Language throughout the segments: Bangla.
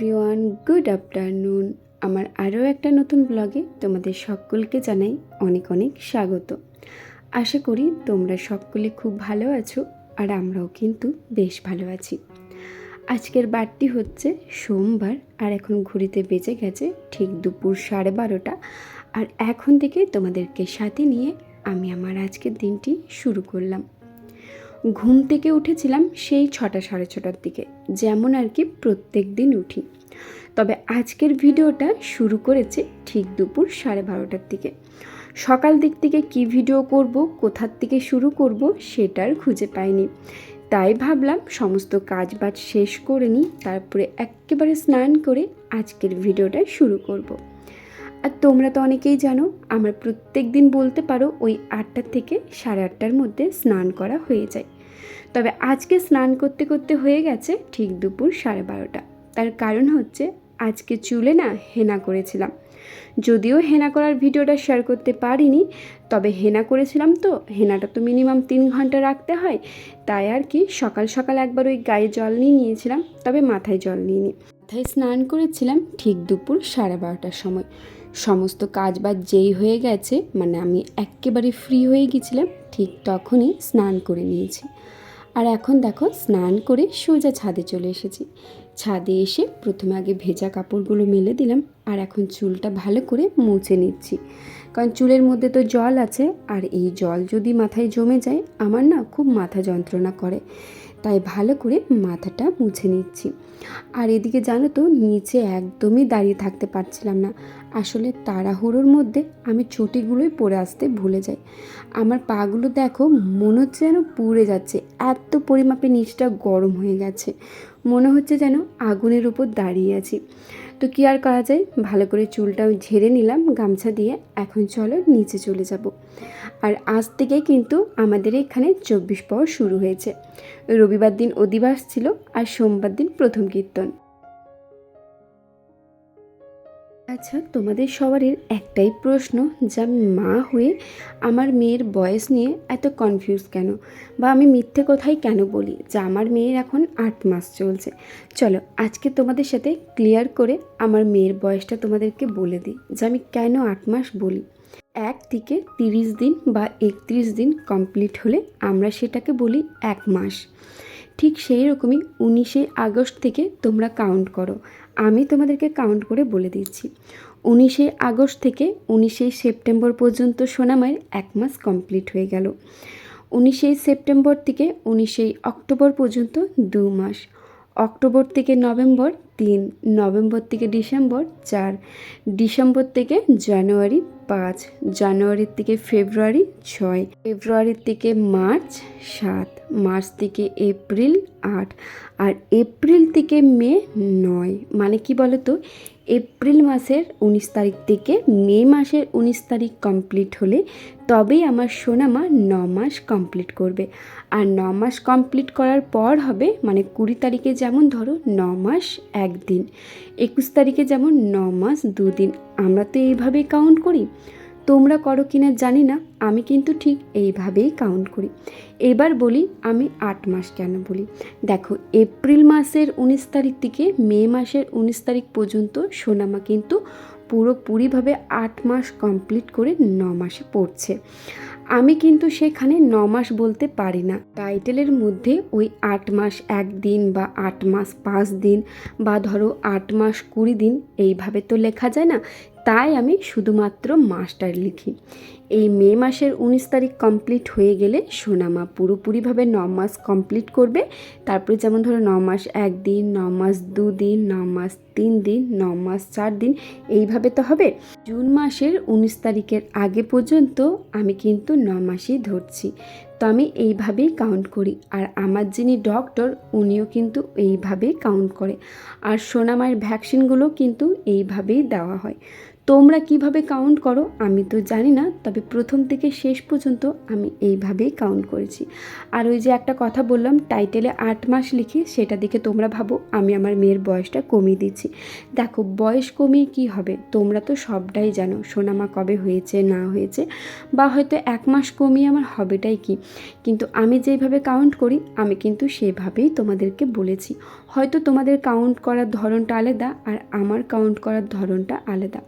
এভরিওয়ান গুড আফটারনুন আমার আরও একটা নতুন ব্লগে তোমাদের সকলকে জানাই অনেক অনেক স্বাগত। আশা করি তোমরা সকলে খুব ভালো আছো আর আমরাও কিন্তু বেশ ভালো আছি। আজকের বারটি হচ্ছে সোমবার আর এখন ঘড়িতে বেজে গেছে ঠিক দুপুর সাড়ে বারোটা। আর এখন থেকে তোমাদেরকে সাথে নিয়ে আমি আমার আজকের দিনটি শুরু করলাম। ঘুম থেকে উঠেছিলাম সেই ছটা সাড়ে ছটার দিকে, যেমন আর কি প্রত্যেক দিন উঠি। তবে আজকের ভিডিওটা শুরু করেছে ঠিক দুপুর সাড়ে বারোটার দিকে। সকাল দিক থেকে কি ভিডিও করব, কোথার থেকে শুরু করব সেটার খুঁজে পাইনি। তাই ভাবলাম সমস্ত কাজ বাজ শেষ করে নিই, তারপরে একেবারে স্নান করে আজকের ভিডিওটা শুরু করব। আর তোমরা তো অনেকেই জানো, আমার প্রত্যেক দিন বলতে পারো ওই আটটা থেকে সাড়ে আটটার মধ্যে স্নান করা হয়ে যায়। তবে আজকে স্নান করতে করতে হয়ে গেছে ঠিক দুপুর সাড়ে বারোটা। তার কারণ হচ্ছে, আজকে চুলে না হেনা করেছিলাম। যদিও হেনা করার ভিডিওটা শেয়ার করতে পারিনি, তবে হেনা করেছিলাম তো, হেনাটা তো মিনিমাম তিন ঘণ্টা রাখতে হয়। তাই আর কি সকাল সকাল একবার ওই গায়ে জল নিয়ে নিয়েছিলাম, তবে মাথায় জল নিইনি। মাথায় স্নান করেছিলাম ঠিক দুপুর সাড়ে বারোটার সময়। সমস্ত কাজ বাজ যেই হয়ে গেছে মানে আমি একেবারে ফ্রি হয়ে গেছিলাম, ঠিক তখনই স্নান করে নিয়েছি। আর এখন দেখো, স্নান করে সোজা ছাদে চলে এসেছি। ছাদে এসে প্রথমে আগে ভেজা কাপড়গুলো মেলে দিলাম, আর এখন চুলটা ভালো করে মুছে নিচ্ছি। কারণ চুলের মধ্যে তো জল আছে, আর এই জল যদি মাথায় জমে যায়, আমার না খুব মাথা যন্ত্রণা করে। তাই ভালো করে মাথাটা মুছে নিচ্ছি। আর এদিকে জানো তো, নিচে একদমই দাঁড়িয়ে থাকতে পারছিলাম না। আসলে তাড়াহুড়োর মধ্যে আমি চটিগুলোই পরে আসতে ভুলে যাই। আমার পাগুলো দেখো, মনে হচ্ছে যেন পুড়ে যাচ্ছে। এত পরিমাপে নিচটা গরম হয়ে গেছে। মনে হচ্ছে যেন আগুনের উপর দাঁড়িয়ে আছি। তো কী আর করা যায়? ভালো করে চুলটা ঝেড়ে নিলাম, গামছা দিয়ে এখন চলো নিচে চলে যাব। আর আজ থেকে কিন্তু আমাদের এখানে চব্বিশ পর শুরু হয়েছে। রবিবার দিন অধিবাস ছিল আর সোমবার দিন প্রথম কীর্তন। আচ্ছা তোমাদের সবারই একটাই প্রশ্ন, যে আমি মা হয়ে আমার মেয়ের বয়স নিয়ে এত কনফিউজ কেন? বা আমি মিথ্যে কথাই কেন বলি, যে আমার মেয়ের এখন আট মাস চলছে? চলো, আজকে তোমাদের সাথে ক্লিয়ার করে আমার মেয়ের বয়সটা তোমাদেরকে বলে দিই, যে আমি কেন আট মাস বলি। এক থেকে তিরিশ দিন বা একত্রিশ দিন কমপ্লিট হলে আমরা সেটাকে বলি এক মাস। ঠিক সেই রকমই উনিশে আগস্ট থেকে তোমরা কাউন্ট করো আমি তোমাদেরকে কাউন্ট করে বলে দিচ্ছি। উনিশে আগস্ট থেকে উনিশে সেপ্টেম্বর পর্যন্ত সোনামায়ের এক মাস কমপ্লিট হয়ে গেল। উনিশে সেপ্টেম্বর থেকে উনিশে অক্টোবর পর্যন্ত দু মাস। অক্টোবর থেকে নভেম্বর তিন, নভেম্বর থেকে ডিসেম্বর চার, ডিসেম্বর থেকে জানুয়ারি পাঁচ, জানুয়ারির থেকে ফেব্রুয়ারি ছয়, ফেব্রুয়ারির থেকে মার্চ সাত, মার্চ থেকে এপ্রিল আট আর এপ্রিল থেকে মে নয়। মানে কি বলো তো এপ্রিল মাসের উনিশ তারিখ থেকে মে মাসের উনিশ তারিখ কমপ্লিট হলে তবেই আমার সোনামা ন মাস কমপ্লিট করবে। আর ন মাস কমপ্লিট করার পর হবে মানে কুড়ি তারিখে যেমন ধরো ন মাস একদিন, একুশ তারিখে যেমন ন মাস দুদিন আমরা তো এইভাবেই কাউন্ট করি। তোমরা করো কিনা জানি না, আমি কিন্তু ঠিক এইভাবেই কাউন্ট করি। এবার বলি, আমি আট মাস কেন বলি? দেখো, এপ্রিল মাসের উনিশ তারিখ থেকে মে মাসের উনিশ তারিখ পর্যন্ত সোনামা কিন্তু পুরোপুরিভাবে আট মাস কমপ্লিট করে ন মাসে পড়ছে। আমি কিন্তু সেখানে ন মাস বলতে পারি না। টাইটেলের মধ্যে ওই আট মাস এক দিন বা আট মাস পাঁচ দিন বা ধরো আট মাস কুড়ি দিন এইভাবে তো লেখা যায় না। তাই আমি শুধুমাত্র মাস্টার লিখি। এই মে মাসের উনিশ তারিখ কমপ্লিট হয়ে গেলে সোনামা পুরোপুরিভাবে ন মাস কমপ্লিট করবে। তারপরে যেমন ধরো ন মাস এক দিন, ন মাস দু দিন, ন মাস তিন দিন, ন মাস চার দিন, এইভাবে তো হবে। জুন মাসের উনিশ তারিখের আগে পর্যন্ত আমি কিন্তু ন মাসই ধরছি। তো আমি এইভাবেই কাউন্ট করি। আর আমার যিনি ডক্টর উনিও কিন্তু এইভাবেই কাউন্ট করে। আর সোনামায়ের ভ্যাকসিনগুলো কিন্তু এইভাবেই দেওয়া হয়। তোমরা কীভাবে কাউন্ট করো আমি তো জানি না, তবে প্রথম থেকে শেষ পর্যন্ত আমি এইভাবেই কাউন্ট করেছি। আর ওই যে একটা কথা বললাম টাইটেলে আট মাস লিখি সেটা দেখে তোমরা ভাবো, আমি আমার মেয়ের বয়সটা কমিয়ে দিচ্ছি। দেখো, বয়স কমিয়ে কি হবে? তোমরা তো সবটাই জানো, সোনামা কবে হয়েছে, না হয়েছে, বা হয়তো এক মাস কমিয়ে আমার হবেটাই কি? কিন্তু আমি যেইভাবে কাউন্ট করি, আমি কিন্তু সেভাবেই তোমাদেরকে বলেছি। হয়তো তোমাদের কাউন্ট করার ধরনটা আলাদা, আর আমার কাউন্ট করার ধরনটা আলাদা।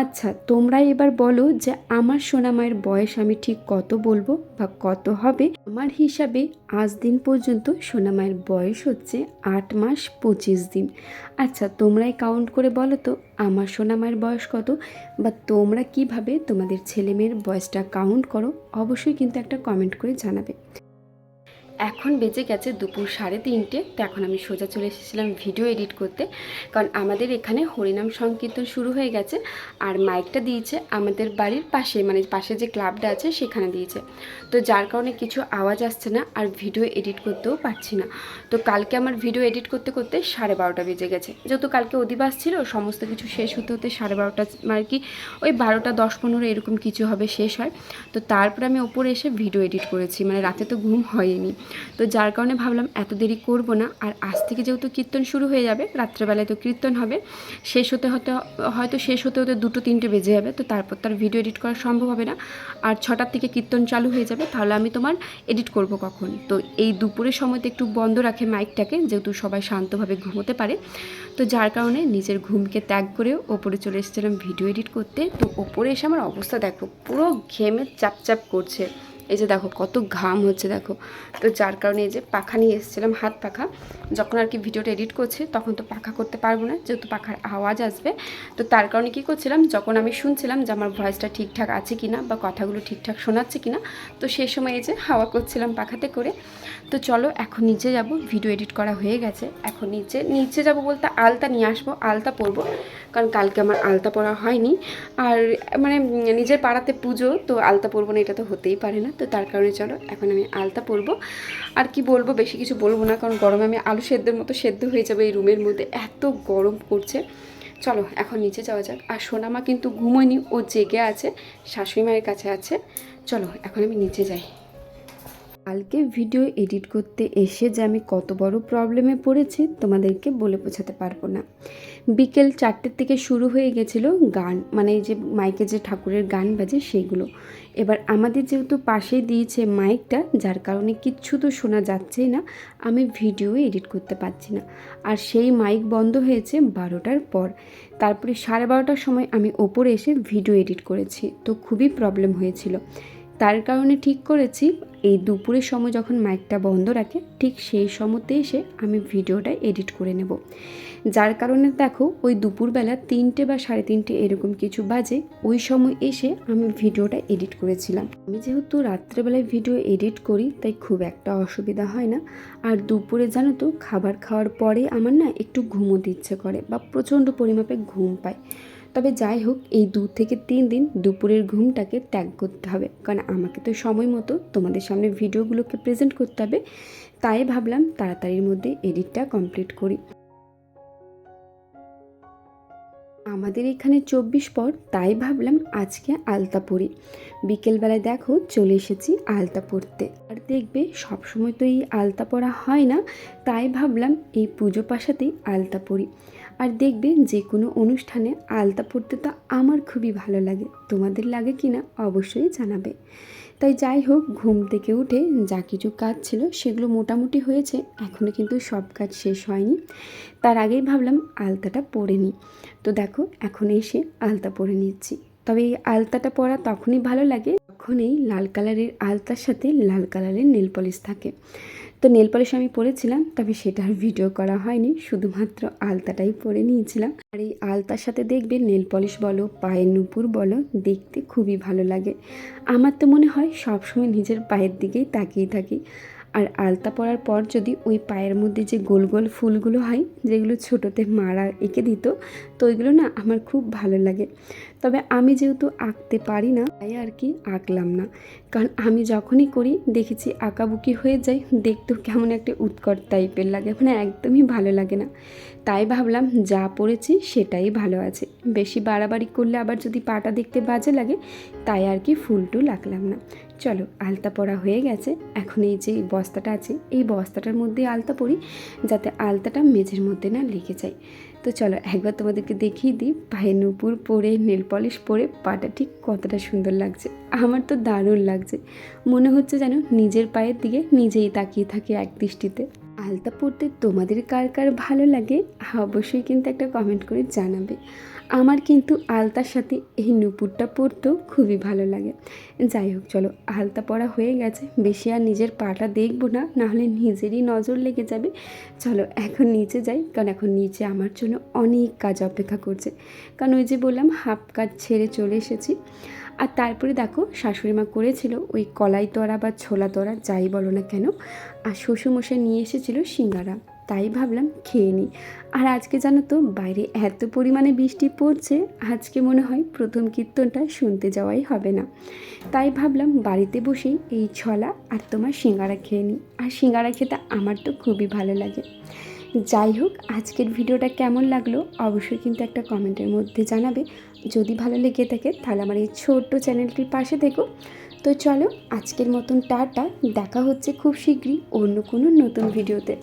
আচ্ছা তোমরা এবার বলো যে আমার সোনামায়ের বয়স আমি ঠিক কত বলব বা কত হবে? আমার হিসাবে আজ দিন পর্যন্ত সোনামায়ের বয়স হচ্ছে আট মাস পঁচিশ দিন। আচ্ছা তোমরাই কাউন্ট করে বলো তো আমার সোনামায়ের বয়স কত বা তোমরা কীভাবে তোমাদের ছেলে মেয়ের বয়সটা কাউন্ট করো? অবশ্যই কিন্তু একটা কমেন্ট করে জানাবে। এখন বেজে গেছে দুপুর সাড়ে তিনটে, তো এখন আমি সোজা চলে এসেছিলাম ভিডিও এডিট করতে। কারণ আমাদের এখানে হরিনাম সংকীর্তন শুরু হয়ে গেছে, আর মাইকটা দিয়েছে আমাদের বাড়ির পাশে মানে পাশে যে ক্লাবটা আছে সেখানে দিয়েছে। তো যার কারণে কিছু আওয়াজ আসছে না, আর ভিডিও এডিট করতেও পারছি না। তো কালকে আমার ভিডিও এডিট করতে করতে সাড়ে বারোটা বেজে গেছে। যেহেতু কালকে অধিবাস ছিল, সমস্ত কিছু শেষ হতে হতে সাড়ে বারোটা মানে কি ওই বারোটা দশ পনেরো এরকম কিছু হবে শেষ হয়। তো তারপরে আমি ওপরে এসে ভিডিও এডিট করেছি মানে রাতে তো ঘুম হয়নি। তো যার কারণে ভাবলাম এত দেরি করব না, আর আজ থেকে যেহেতু কীর্তন শুরু হয়ে যাবে, রাত্রেবেলায় তো কীর্তন হবে, শেষ হতে হতে, হয়তো শেষ হতে হতে দুটো তিনটে বেজে যাবে, তো তারপর তার ভিডিও এডিট করা সম্ভব হবে না। আর ছটার থেকে কীর্তন চালু হয়ে যাবে, তাহলে আমি তোমার এডিট করব কখন। তো এই দুপুরের সময়তে একটু বন্ধ রাখে মাইকটাকে যেহেতু সবাই শান্তভাবে ঘুমোতে পারে। তো যার কারণে নিজের ঘুমকে ত্যাগ করে ওপরে চলে এসেছিলাম ভিডিও এডিট করতে। তো ওপরে এসে আমার অবস্থা দেখো, পুরো ঘেমে চাপ চাপ করছে। এই যে দেখো, কত ঘাম হচ্ছে দেখো। তো যার কারণে এই যে পাখা নিয়ে এসেছিলাম, হাত পাখা। যখন আর কি ভিডিওটা এডিট করছি, তখন তো পাখা করতে পারব না, যেহেতু পাখার আওয়াজ আসবে। তো তার কারণে কি করছিলাম, যখন আমি শুনছিলাম যে আমার ভয়েসটা ঠিকঠাক আছে কি না বা কথাগুলো ঠিকঠাক শোনাচ্ছে কি না তো সেই সময় এই যে হাওয়া করছিলাম পাখাতে করে। তো চলো, এখন নিচে যাব ভিডিও এডিট করা হয়ে গেছে। এখন নিচে নিচে যাব বলতে আলতা নিয়ে আসব, আলতা পরবো, কারণ কালকে আমার আলতা পরা হয়নি। আর মানে নিজের পাড়াতে পুজো, তো আলতা পরবো না, এটা তো হতেই পারে না। তো তার কারণে চলো, এখন আমি আলতা পরবো। আর কি বলব, বেশি কিছু বলব না, কারণ গরমে আমি আলু সেদ্ধের মতো সেদ্ধ হয়ে যাবে এই রুমের মধ্যে। এত গরম করছে চলো, এখন নিচে যাওয়া যাক। আর সোনামা কিন্তু ঘুমোয়নি, ও জেগে আছে, শাশুড়ি মায়ের কাছে আছে। চলো, এখন আমি নিচে যাই। কালকে ভিডিও এডিট করতে এসে যে আমি কত বড় প্রবলেমে পড়েছি, তোমাদেরকে বলে বোঝাতে পারব না। বিকেল চারটের থেকে শুরু হয়ে গেছিল গান মানে যে মাইকে যে ঠাকুরের গান বাজে সেইগুলো এবার আমাদের যেহেতু পাশেই দিয়েছে মাইকটা, যার কারণে কিচ্ছু তো শোনা যাচ্ছেই না, আমি ভিডিও এডিট করতে পারছি না। আর সেই মাইক বন্ধ হয়েছে বারোটার পর। তারপরে সাড়ে বারোটার সময় আমি ওপরে এসে ভিডিও এডিট করেছি, তো খুবই প্রবলেম হয়েছিল। তার কারণে ঠিক করেছি এই দুপুরের সময় যখন মাইকটা বন্ধ রাখে, ঠিক সেই সময়তে এসে আমি ভিডিওটা এডিট করে নেব। যার কারণে দেখো, ওই দুপুরবেলা তিনটে বা সাড়ে তিনটে এরকম কিছু বাজে, ওই সময় এসে আমি ভিডিওটা এডিট করেছিলাম। আমি যেহেতু রাত্রেবেলায় ভিডিও এডিট করি, তাই খুব একটা অসুবিধা হয় না। আর দুপুরে জানো তো, খাবার খাওয়ার পরে আমার না একটু ঘুমোতে ইচ্ছে করে বা প্রচণ্ড পরিমাপে ঘুম পায়। তবে যাই হোক, এই দু থেকে তিন দিন দুপুরের ঘুমটাকে ত্যাগ করতে হবে। কারণ আমাকে তো সময় মতো তোমাদের সামনে ভিডিওগুলোকে প্রেজেন্ট করতে হবে। তাই ভাবলাম তাড়াতাড়ির মধ্যে এডিটটা কমপ্লিট করি। আমাদের এখানে চব্বিশ পর, তাই ভাবলাম আজকে আলতা পরি। বিকেলবেলায় দেখো চলে এসেছি আলতা পরতে। আর দেখবে, সবসময় তো এই আলতা পরা হয় না, তাই ভাবলাম এই পুজো পাশাতেই আলতা পরি। আর দেখবে যে কোনো অনুষ্ঠানে আলতা পরতে তো আমার খুবই ভালো লাগে। তোমাদের লাগে কি না অবশ্যই জানাবে। তাই যাই হোক, ঘুম থেকে উঠে যা কিছু কাজ ছিল সেগুলো মোটামুটি হয়েছে এখনও কিন্তু সব কাজ শেষ হয়নি। তার আগেই ভাবলাম আলতাটা পরে নিই। তো দেখো, এখন এসে আলতা পরে নিচ্ছি। তবে এই আলতাটা পরা তখনই ভালো লাগে যখনই লাল কালারের আলতার সাথে লাল কালারের নেল পলিশ থাকে। তো নেল পলিশ আমি পরেছিলাম, তবে সেটার ভিডিও করা হয়নি, শুধুমাত্র আলতাটাই পরে নিয়েছিলাম। আর এই আলতার সাথে দেখবে নেল পলিশ বলো, পায়ের নুপুর বলো, দেখতে খুবই ভালো লাগে। আমার তো মনে হয় সবসময় নিজের পায়ের দিকেই তাকিয়ে থাকি। আর আলতা পরার পর যদি ওই পায়ের মধ্যে যে গোল গোল ফুলগুলো হয়, যেগুলো ছোটোতে মারা এঁকে দিত, তো ওইগুলো না আমার খুব ভালো লাগে। তবে আমি যেহেতু আঁকতে পারি না, তাই আর কি আঁকলাম না। কারণ আমি যখনই করি, দেখেছি আঁকাবুকি হয়ে যায়, দেখতেও কেমন একটা উৎকট টাইপের লাগে। মানে একদমই ভালো লাগে না। তাই ভাবলাম যা পড়েছি সেটাই ভালো আছে। বেশি বাড়াবাড়ি করলে আবার যদি পাটা দেখতে বাজে লাগে, তাই আর কি ফুলটু লাগলাম না। চলো, আলতা পরা হয়ে গেছে। এখন এই যে বস্তাটা আছে, এই বস্তাটার মধ্যে আলতা পরি যাতে আলতাটা মেঝের মধ্যে না লেগে যায়। তো চলো, একবার তোমাদেরকে দেখিয়ে দিই পায়ে নুপুর পরে, নেল পলিশ পরে পাটা ঠিক কতটা সুন্দর লাগছে। আমার তো দারুণ লাগছে। মনে হচ্ছে যেন নিজের পায়ের দিকে নিজেই তাকিয়ে থাকি এক দৃষ্টিতে। আলতা পড়তে তোমাদের কার কার ভালো লাগে অবশ্যই কিন্তু একটা কমেন্ট করে জানাবে। আমার কিন্তু আলতার সাথে এই নুপুরটা পরতেও খুবই ভালো লাগে। যাই হোক, চলো, আলতা পরা হয়ে গেছে। বেশি আর নিজের পাটা দেখব না, নাহলে নিজেরই নজর লেগে যাবে। চলো, এখন নিচে যাই, কারণ এখন নিচে আমার জন্য অনেক কাজ অপেক্ষা করছে। কারণ ওই যে বললাম, হাফ কাজ ছেড়ে চলে এসেছি। আর তারপরে দেখো, শাশুড়ি মা করেছিল ওই কলাই তরা বা ছোলা তরা, যাই বলো না কেন। আর শ্বশুরমশাই নিয়ে এসেছিল সিঙ্গারা। তাই ভাবলাম খেয়ে নিই। আর আজকে জানো তো বাইরে এত পরিমাণে বৃষ্টি পড়ছে, আজকে মনে হয় প্রথম কীর্তনটা শুনতে যাওয়াই হবে না। তাই ভাবলাম বাড়িতে বসেই এই ছলা আর তোমার সিঙ্গারা খেয়ে নিই। আর সিঙ্গারা খেতে আমার তো খুবই ভালো লাগে। যাই হোক, আজকের ভিডিওটা কেমন লাগল অবশ্যই কিন্তু একটা কমেন্টের মধ্যে জানাবে। যদি ভালো লেগে থাকে তাহলে আমার এই ছোট্ট চ্যানেলটির পাশে দেখো তো চলো আজকের মতন টাটা, দেখা হচ্ছে খুব শীঘ্রই অন্য কোনো নতুন ভিডিওতে।